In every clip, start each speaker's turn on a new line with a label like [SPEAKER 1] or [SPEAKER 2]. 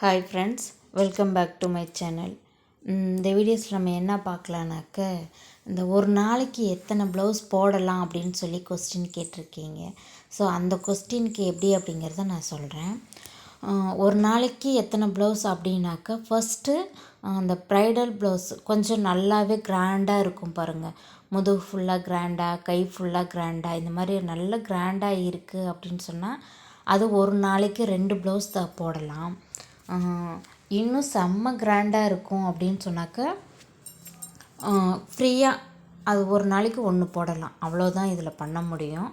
[SPEAKER 1] Hi friends welcome back to my channel இந்த வீடியோஸில் நம்ம என்ன பார்க்கலான்னாக்க இந்த ஒரு நாளைக்கு எத்தனை ப்ளவுஸ் போடலாம் அப்படின்னு சொல்லி கொஸ்டின் கேட்டிருக்கீங்க. ஸோ அந்த கொஸ்டினுக்கு எப்படி அப்படிங்கிறத நான் சொல்கிறேன் ஒரு நாளைக்கு எத்தனை ப்ளவுஸ் அப்படின்னாக்க ஃபஸ்ட்டு அந்த ப்ரைடல் ப்ளவுஸ் கொஞ்சம் நல்லாவே கிராண்டாக இருக்கும் பாருங்கள் முதுகு ஃபுல்லாக கிராண்டாக கை ஃபுல்லாக கிராண்டாக இந்த மாதிரி நல்ல கிராண்டாக இருக்குது அப்படின்னு சொன்னால் அது ஒரு நாளைக்கு ரெண்டு ப்ளவுஸ் த போடலாம். இன்னும் செம்ம கிராண்டாக இருக்கும் அப்படின்னு சொன்னாக்க ஃப்ரீயாக அது ஒரு நாளைக்கு ஒன்று போடலாம். அவ்வளோதான் இதில் பண்ண முடியும்.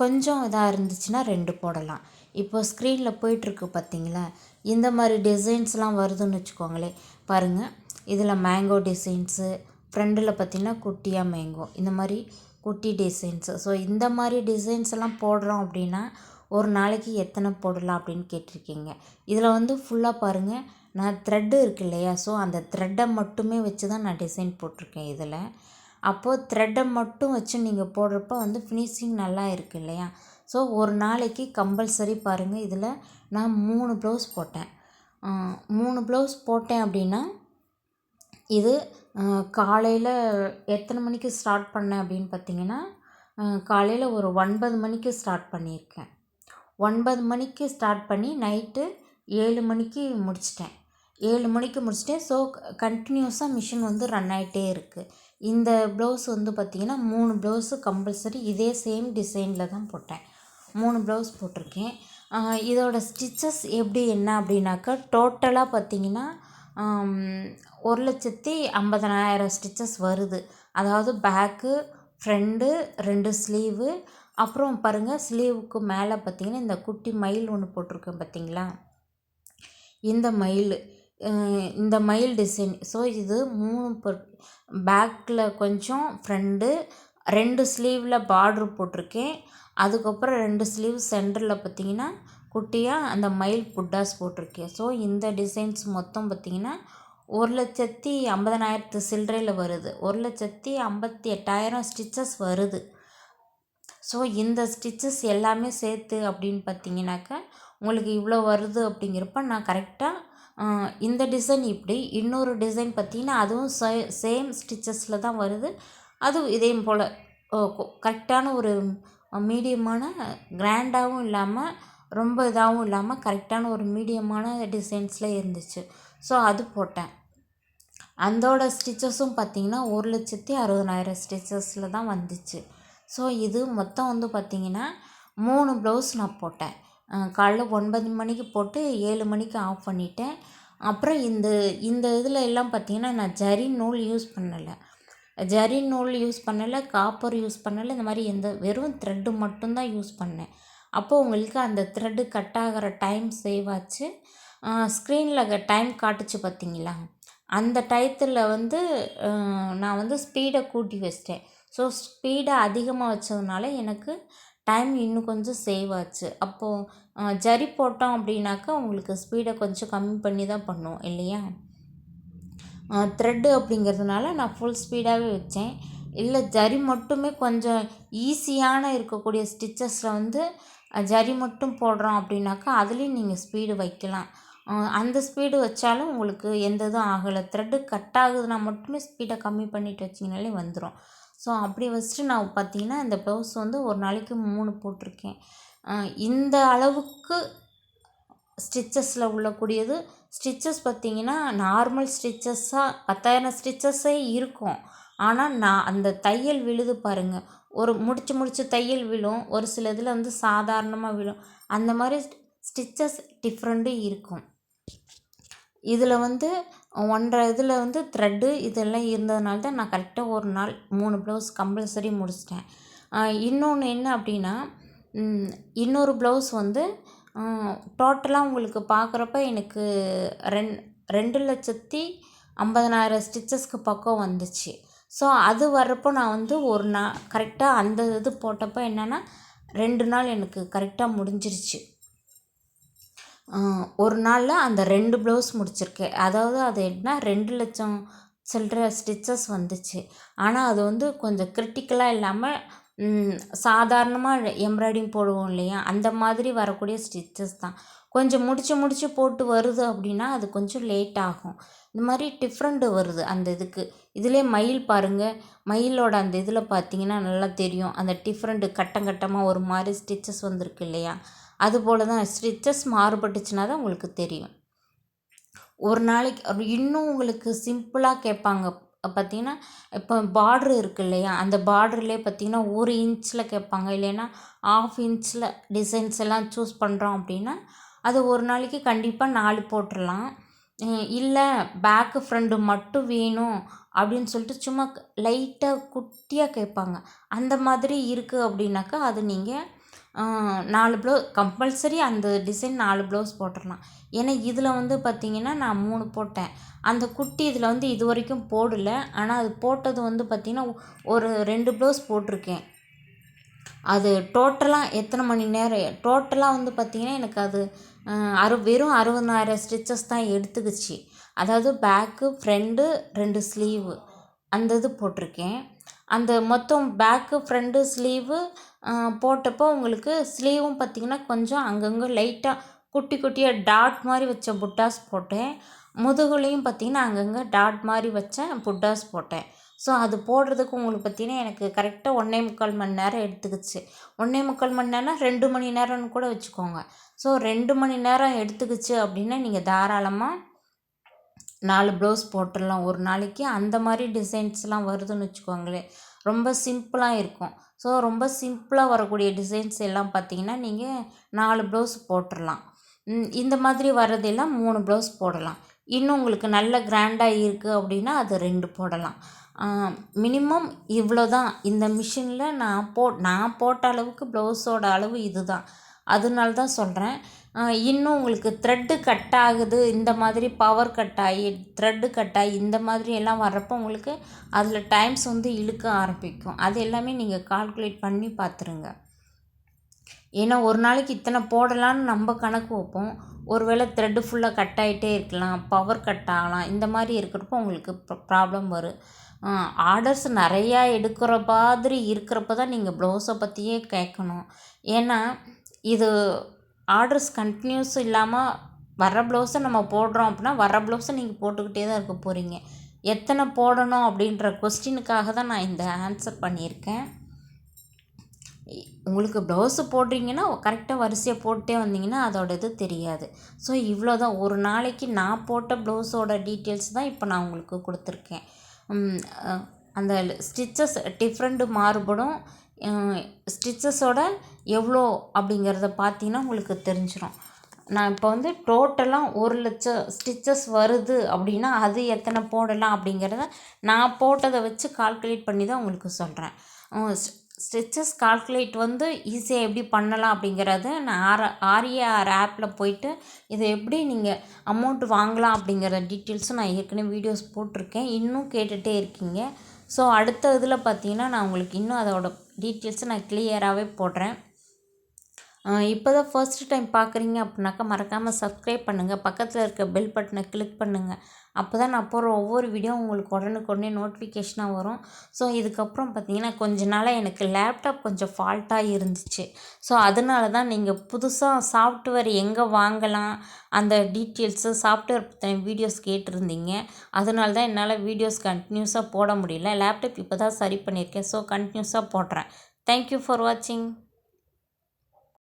[SPEAKER 1] கொஞ்சம் இதாக இருந்துச்சுன்னா ரெண்டு போடலாம். இப்போ ஸ்க்ரீனில் போயிட்டுருக்கு பார்த்தீங்களா இந்த மாதிரி டிசைன்ஸ்லாம் வருதுன்னு வச்சுக்கோங்களேன். பாருங்கள் இதில் மேங்கோ டிசைன்ஸு ஃப்ரெண்டில் பார்த்திங்கன்னா குட்டியாக மேங்கோ இந்த மாதிரி குட்டி டிசைன்ஸு ஸோ இந்த மாதிரி டிசைன்ஸ் எல்லாம் போடுறோம் அப்படின்னா ஒரு நாளைக்கு எத்தனை போடலாம் அப்படின்னு கேட்டிருக்கீங்க. இதில் வந்து ஃபுல்லாக பாருங்கள் நான் த்ரெட்டு இருக்கு இல்லையா? ஸோ அந்த த்ரெட்டை மட்டுமே வச்சு தான் நான் டிசைன் போட்டிருக்கேன் இதில். அப்போது த்ரெட்டை மட்டும் வச்சு நீங்கள் போடுறப்ப வந்து ஃபினிஷிங் நல்லா இருக்குது இல்லையா? ஸோ ஒரு நாளைக்கு கம்பல்சரி பாருங்கள் இதில் நான் மூணு ப்ளவுஸ் போட்டேன். மூணு ப்ளவுஸ் போட்டேன் அப்படின்னா இது காலையில் எத்தனை மணிக்கு ஸ்டார்ட் பண்ணேன் அப்படின்னு பார்த்தீங்கன்னா காலையில் ஒரு ஒன்பது மணிக்கு ஸ்டார்ட் பண்ணியிருக்கேன். ஒன்பது மணிக்கு ஸ்டார்ட் பண்ணி நைட்டு ஏழு மணிக்கு முடிச்சிட்டேன். ஏழு மணிக்கு முடிச்சிட்டேன். ஸோ கண்டினியூஸாக மிஷின் வந்து ரன் ஆகிட்டே இருக்குது இந்த ப்ளவுஸ் வந்து பார்த்திங்கன்னா மூணு ப்ளவுஸு கம்பல்சரி இதே சேம் டிசைனில் தான் போட்டேன். மூணு ப்ளவுஸ் போட்டிருக்கேன். இதோட ஸ்டிச்சஸ் எப்படி என்ன அப்படின்னாக்கா டோட்டலாக பார்த்திங்கன்னா ஒரு லட்சத்தி ஐம்பதனாயிரம் ஸ்டிச்சஸ் வருது. அதாவது பேக்கு ஃப்ரண்ட்டு ரெண்டு ஸ்லீவு அப்புறம் பாருங்கள் ஸ்லீவுக்கு மேலே பார்த்தீங்கன்னா இந்த குட்டி மயில் ஒன்று போட்டிருக்கேன் பார்த்தீங்களா இந்த மயில் இந்த மயில் டிசைன் ஸோ இது மூணு பேக்கில் கொஞ்சம் ஃப்ரண்டு ரெண்டு ஸ்லீவில் பார்ட்ரு போட்டிருக்கேன். அதுக்கப்புறம் ரெண்டு ஸ்லீவ் சென்டரில் பார்த்தீங்கன்னா குட்டியாக அந்த மயில் புட்டாஸ் போட்டிருக்கேன். ஸோ இந்த டிசைன்ஸ் மொத்தம் பார்த்திங்கன்னா ஒரு லட்சத்தி ஐம்பதனாயிரத்து சில்லறையில் வருது. ஒரு லட்சத்தி ஐம்பத்தி எட்டாயிரம் ஸ்டிச்சஸ் வருது. ஸோ இந்த ஸ்டிச்சஸ் எல்லாமே சேர்த்து அப்படின்னு பார்த்தீங்கன்னாக்கா உங்களுக்கு இவ்வளோ வருது அப்படிங்கிறப்ப நான் கரெக்டாக இந்த டிசைன் இப்படி இன்னொரு டிசைன் பார்த்திங்கன்னா அதுவும் சே சேம் ஸ்டிச்சஸில் தான் வருது. அதுவும் இதே போல் கரெக்டான ஒரு மீடியமான கிராண்டாகவும் இல்லாமல் ரொம்ப இதாகவும் இல்லாமல் கரெக்டான ஒரு மீடியமான டிசைன்ஸில் இருந்துச்சு. ஸோ அது போட்டேன். அந்தோட ஸ்டிச்சஸும் பார்த்திங்கன்னா ஒரு லட்சத்தி அறுபதாயிரம் ஸ்டிச்சஸில் தான் வந்துச்சு. ஸோ இது மொத்தம் வந்து பார்த்திங்கன்னா மூணு ப்ளவுஸ் நான் போட்டேன். காலைல ஒன்பது மணிக்கு போட்டு ஏழு மணிக்கு ஆஃப் பண்ணிட்டேன். அப்புறம் இந்த இந்த இதில் எல்லாம் பார்த்திங்கன்னா நான் ஜரி நூல் யூஸ் பண்ணலை. ஜரி நூல் யூஸ் பண்ணலை காப்பர் யூஸ் பண்ணலை இந்த மாதிரி எந்த வெறும் த்ரெட்டு மட்டும்தான் யூஸ் பண்ணேன். அப்போது உங்களுக்கு அந்த த்ரெட்டு கட் ஆகிற டைம் சேவ் ஆச்சு. ஸ்க்ரீனில் டைம் காட்டுச்சு பார்த்தீங்களா அந்த டயத்தில் வந்து நான் வந்து ஸ்பீடை கூட்டி வச்சிட்டேன். ஸோ ஸ்பீடை அதிகமாக வச்சதுனால எனக்கு டைம் இன்னும் கொஞ்சம் சேவ் ஆச்சு. அப்போது ஜரி போட்டோம் அப்படின்னாக்கா உங்களுக்கு ஸ்பீடை கொஞ்சம் கம்மி பண்ணி தான் பண்ணுவோம் இல்லையா? த்ரெட்டு அப்படிங்கிறதுனால நான் ஃபுல் ஸ்பீடாகவே வச்சேன். இல்லை ஜரி மட்டுமே கொஞ்சம் ஈஸியான இருக்கக்கூடிய ஸ்டிச்சஸில் வந்து ஜரி மட்டும் போடுறோம் அப்படின்னாக்கா அதுலேயும் நீங்கள் ஸ்பீடு வைக்கலாம். அந்த ஸ்பீடு வச்சாலும் உங்களுக்கு எந்த இதுவும் ஆகலை. த்ரெட்டு கட் ஆகுதுன்னா மட்டுமே ஸ்பீடை கம்மி பண்ணிவிட்டு வச்சிங்கனாலே வந்துடும் ஸோ அப்படி வச்சுட்டு நான் பார்த்தீங்கன்னா இந்த ப்ளவுஸ் வந்து ஒரு நாளைக்கு மூணு போட்டிருக்கேன். இந்த அளவுக்கு ஸ்டிச்சஸில் உள்ளக்கூடியது. ஸ்டிச்சஸ் பார்த்திங்கன்னா நார்மல் ஸ்டிச்சஸ்ஸாக பத்தாயிரம் ஸ்டிச்சஸே இருக்கும். ஆனால் நான் அந்த தையல் விழுது பாருங்கள் ஒரு முடிச்சு முடிச்சு தையல் விழும். ஒரு சில இதில் வந்து சாதாரணமாக விழும். அந்த மாதிரி ஸ்டிச்சஸ் டிஃப்ரெண்ட்டும் இருக்கும். இதில் வந்து ஒன்றரை இதில் வந்து த்ரெட்டு இதெல்லாம் இருந்ததுனால தான் நான் கரெக்டாக ஒரு நாள் மூணு ப்ளவுஸ் கம்பல்சரி முடிச்சிட்டேன். இன்னொன்று என்ன அப்படின்னா இன்னொரு ப்ளவுஸ் வந்து டோட்டலாக உங்களுக்கு பார்க்குறப்ப எனக்கு ரெண் ரெண்டு லட்சத்தி ஐம்பதனாயிரம் ஸ்டிச்சஸ்க்கு பக்கம் வந்துச்சு. ஸோ அது வர்றப்போ நான் வந்து ஒரு நாள் கரெக்டாக அந்த இது போட்டப்போ என்னென்னா ரெண்டு நாள் எனக்கு கரெக்டாக முடிஞ்சிருச்சு. ஒரு நாளில் அந்த ரெண்டு ப்ளவுஸ் முடிச்சிருக்கேன் அதாவது அது என்ன ரெண்டு லட்சம் சில்லற ஸ்டிச்சஸ் வந்துச்சு. ஆனால் அது வந்து கொஞ்சம் கிரிட்டிக்கலாக இல்லாமல் சாதாரணமாக எம்ப்ராய்டிங் போடுவோம் இல்லையா? அந்த மாதிரி வரக்கூடிய ஸ்டிச்சஸ் தான். கொஞ்சம் முடிச்சு முடிச்சு போட்டு வருது அப்படின்னா அது கொஞ்சம் லேட் ஆகும். இந்த மாதிரி டிஃப்ரெண்ட்டு வருது அந்த இதுக்கு. இதிலே மயில் பாருங்கள் மயிலோட அந்த இதில் பார்த்தீங்கன்னா நல்லா தெரியும். அந்த டிஃப்ரெண்ட்டு கட்டம் கட்டமாக ஒரு மாதிரி ஸ்டிச்சஸ் வந்திருக்கு இல்லையா? அதுபோல் தான் ஸ்டிச்சஸ் மாறுபட்டுச்சுன்னா தான் உங்களுக்கு தெரியும். ஒரு நாளைக்கு இன்னும் உங்களுக்கு சிம்பிளாக கேட்பாங்க. பார்த்தீங்கன்னா இப்போ பார்ட்ரு இருக்கு இல்லையா? அந்த பார்டர்லேயே பார்த்தீங்கன்னா ஒரு இன்ச்சில் கேட்பாங்க. இல்லைன்னா ஆஃப் இன்ச்சில் டிசைன்ஸ் எல்லாம் சூஸ் பண்ணுறோம் அப்படின்னா அது ஒரு நாளைக்கு கண்டிப்பாக நாலு போட்டுடலாம் இல்லை பேக்கு ஃப்ரெண்டு மட்டும் வேணும் அப்படின்னு சொல்லிட்டு சும்மா லைட்டாக குட்டியாக கேட்பாங்க. அந்த மாதிரி இருக்குது அப்படின்னாக்கா அது நீங்கள் நாலு ப்ளவு கம்பல்சரி அந்த டிசைன் நாலு ப்ளவுஸ் போட்டுடலாம் ஏன்னா இதில் வந்து பார்த்திங்கன்னா நான் மூணு போட்டேன். அந்த குட்டி இதில் வந்து இது வரைக்கும் போடலை. ஆனால் அது போட்டது வந்து பார்த்திங்கன்னா ஒரு ரெண்டு ப்ளவுஸ் போட்டிருக்கேன். அது டோட்டலாக எத்தனை மணி நேரம்? டோட்டலாக வந்து பார்த்திங்கன்னா எனக்கு அது அறு வெறும் அறுபதாயிரம் ஸ்டிச்சஸ் தான் எடுத்துக்கிச்சு. அதாவது பேக்கு ஃப்ரண்ட்டு ரெண்டு ஸ்லீவு அந்த இது போட்டிருக்கேன். அந்த மொத்தம் பேக்கு ஃப்ரண்ட்டு ஸ்லீவு போட்டப்போ உங்களுக்கு ஸ்லீவும் பார்த்திங்கன்னா கொஞ்சம் அங்கங்கே லைட்டாக குட்டி குட்டியாக டாட் மாதிரி வச்ச புட்டாஸ் போட்டேன். முதுகுலையும் பார்த்திங்கன்னா அங்கங்கே டாட் மாதிரி வச்ச புட்டாஸ் போட்டேன். ஸோ அது போடுறதுக்கு உங்களுக்கு பார்த்திங்கன்னா எனக்கு கரெக்டாக ஒன்றே முக்கால் மணி நேரம் எடுத்துக்கிச்சு. ஒன்றே முக்கால் மணி நேரம்னா ரெண்டு மணி நேரம்னு கூட வச்சுக்கோங்க. ஸோ ரெண்டு மணி நேரம் எடுத்துக்கிச்சு அப்படின்னா நீங்கள் தாராளமாக நாலு ப்ளவுஸ் போட்டுடலாம். ஒரு நாளைக்கு அந்த மாதிரி டிசைன்ஸ்லாம் வருதுன்னு வச்சுக்கோங்களேன். ரொம்ப சிம்பிளாக இருக்கும். ஸோ ரொம்ப சிம்பிளாக வரக்கூடிய டிசைன்ஸ் எல்லாம் பார்த்தீங்கன்னா நீங்கள் நாலு ப்ளவுஸ் போட்டுடலாம். இந்த மாதிரி வர்றதெல்லாம் மூணு ப்ளவுஸ் போடலாம். இன்னும் உங்களுக்கு நல்ல கிராண்டாக இருக்குது அப்படின்னா அது ரெண்டு போடலாம். மினிமம் இவ்வளோ தான் இந்த மிஷினில் நான் போ நான் போட்ட அளவுக்கு ப்ளவுஸோட அளவு இது தான் அதனால தான் சொல்கிறேன் இன்னும் உங்களுக்கு த்ரெட்டு கட் ஆகுது இந்த மாதிரி பவர் கட் ஆகி த்ரெட்டு கட் ஆகி இந்த மாதிரி எல்லாம் வர்றப்போ உங்களுக்கு அதில் டைம்ஸ் வந்து இழுக்க ஆரம்பிக்கும். அது எல்லாமே நீங்கள் கால்குலேட் பண்ணி பார்த்துருங்க ஏன்னா ஒரு நாளைக்கு இத்தனை போடலான்னு நம்ம கணக்கு வைப்போம். ஒருவேளை த்ரெட்டு ஃபுல்லாக கட் ஆகிட்டே இருக்கலாம் பவர் கட் ஆகலாம் இந்த மாதிரி இருக்கிறப்போ உங்களுக்கு ப்ராப்ளம் வரும். ஆர்டர்ஸ் நிறையா எடுக்கிற மாதிரி இருக்கிறப்ப தான் நீங்கள் ப்ளவுஸை பற்றியே கேட்கணும். ஏன்னா இது ஆர்டர்ஸ் கண்டினியூஸ் இல்லாமல் வர்ற ப்ளவுஸை நம்ம போடுறோம் அப்படின்னா வர்ற ப்ளவுஸை நீங்கள் போட்டுக்கிட்டே தான் இருக்க போகிறீங்க எத்தனை போடணும் அப்படின்ற கொஸ்டினுக்காக தான் நான் இந்த ஆன்சர் பண்ணியிருக்கேன். உங்களுக்கு ப்ளவுஸு போடுறீங்கன்னா கரெக்டாக வரிசையாக போட்டே வந்தீங்கன்னா அதோட இது தெரியாது. ஸோ இவ்வளோ தான் ஒரு நாளைக்கு நான் போட்ட ப்ளவுஸோட டீட்டெயில்ஸ் தான் இப்போ நான் உங்களுக்கு கொடுத்துருக்கேன். அந்த ஸ்டிச்சஸ் டிஃப்ரெண்ட்டு மாறுபடும். ஸ்டிச்சஸோட எவ்வளோ அப்படிங்கிறத பார்த்தீங்கன்னா உங்களுக்கு தெரிஞ்சிடும் நான் இப்போ வந்து டோட்டலாக ஒரு லட்சம் ஸ்டிச்சஸ் வருது அப்படின்னா அது எத்தனை போடலாம் அப்படிங்கிறத நான் போட்டதை வச்சு கால்குலேட் பண்ணி தான் உங்களுக்கு சொல்கிறேன் ஸ்டிச்சஸ் கால்குலேட் வந்து ஈஸியாக எப்படி பண்ணலாம் அப்படிங்கிறத நான் ஆர் ஆர்ஏஆர் ஆப்பில் போயிட்டு இதை எப்படி நீங்கள் அமௌண்ட் வாங்கலாம் அப்படிங்கிற டீட்டெயில்ஸும் நான் ஏற்கனவே வீடியோஸ் போட்டிருக்கேன். இன்னும் கேட்டுகிட்டே இருக்கீங்க. ஸோ அடுத்த இதில் பார்த்தீங்கன்னா நான் உங்களுக்கு இன்னும் அதோட டீட்டெயில்ஸை நான் கிளியராகவே போடுறேன். இப்போ தான் ஃபர்ஸ்ட் டைம் பார்க்குறீங்க அப்படின்னாக்கா மறக்காமல் சப்ஸ்கிரைப் பண்ணுங்கள் பக்கத்தில் இருக்க பெல் பட்டனை கிளிக் பண்ணுங்கள் அப்போ தான் நான் போடுற ஒவ்வொரு வீடியோ உங்களுக்கு உடனுக்குடனே நோட்டிஃபிகேஷனாக வரும். ஸோ இதுக்கப்புறம் பார்த்தீங்கன்னா கொஞ்ச நாளாக எனக்கு லேப்டாப் கொஞ்சம் ஃபால்ட்டாக இருந்துச்சு. ஸோ அதனால தான் நீங்கள் புதுசாக சாஃப்ட்வேர் எங்கே வாங்கலாம் அந்த டீட்டெயில்ஸு சாஃப்ட்வேர் பற்றின வீடியோஸ் கேட்டிருந்தீங்க. அதனால தான் என்னால் வீடியோஸ் கண்டினியூஸாக போட முடியல. லேப்டாப் இப்போ தான் சரி பண்ணியிருக்கேன். ஸோ கண்டினியூஸாக போடுறேன். தேங்க்யூ ஃபார் வாட்சிங்